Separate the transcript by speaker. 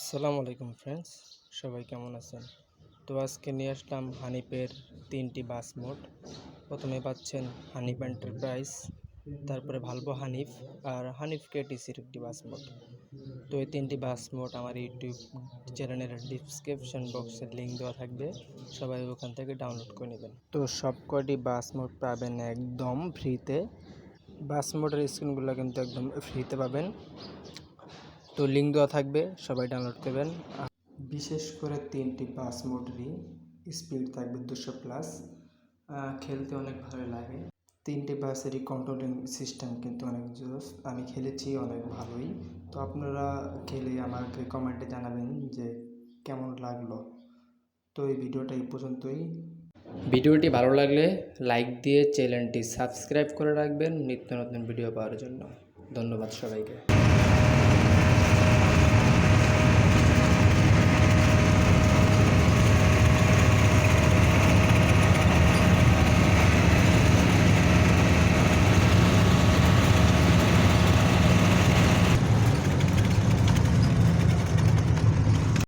Speaker 1: আসসালামু আলাইকুম ফ্রেন্ডস, সবাই কেমন আছেন? তো আজকে নিয়ে আসলাম হানিপের তিনটি বাস মোড প্রথমে পাচ্ছেন হানিফ এন্টারপ্রাইজ, তারপরে ভালভো হানিফ আর হানিফ কেটিসির একটি বাস মোড তো এই তিনটি বাস মোড আমার ইউটিউব চ্যানেলের ডিসক্রিপশন বক্সের লিঙ্ক দেওয়া থাকবে, সবাই ওখান থেকে ডাউনলোড করে নেবেন। তো সব কয়টি বাস মোড পাবেন একদম ফ্রিতে বাস মোডের স্ক্রিনগুলো কিন্তু একদম ফ্রিতে পাবেন। তো লিঙ্ক দেওয়া থাকবে সবাই ডাউনলোড করবেন। বিশেষ করে তিনটি বাস মোটরই স্পিড থাকবে দুশো প্লাস খেলতে অনেক ভালো লাগে। তিনটি বাসেরই কন্ট্রোলিং সিস্টেম কিন্তু অনেক জোস। আমি খেলেছি অনেক ভালোই। তো আপনারা খেলে আমাকে কমেন্টে জানাবেন যে কেমন লাগল। তো এই ভিডিওটা এই পর্যন্তই। ভিডিওটি ভালো লাগলে লাইক দিয়ে চ্যানেলটি সাবস্ক্রাইব করে রাখবেন নিত্য নতুন ভিডিও পাওয়ার জন্য। ধন্যবাদ সবাইকে।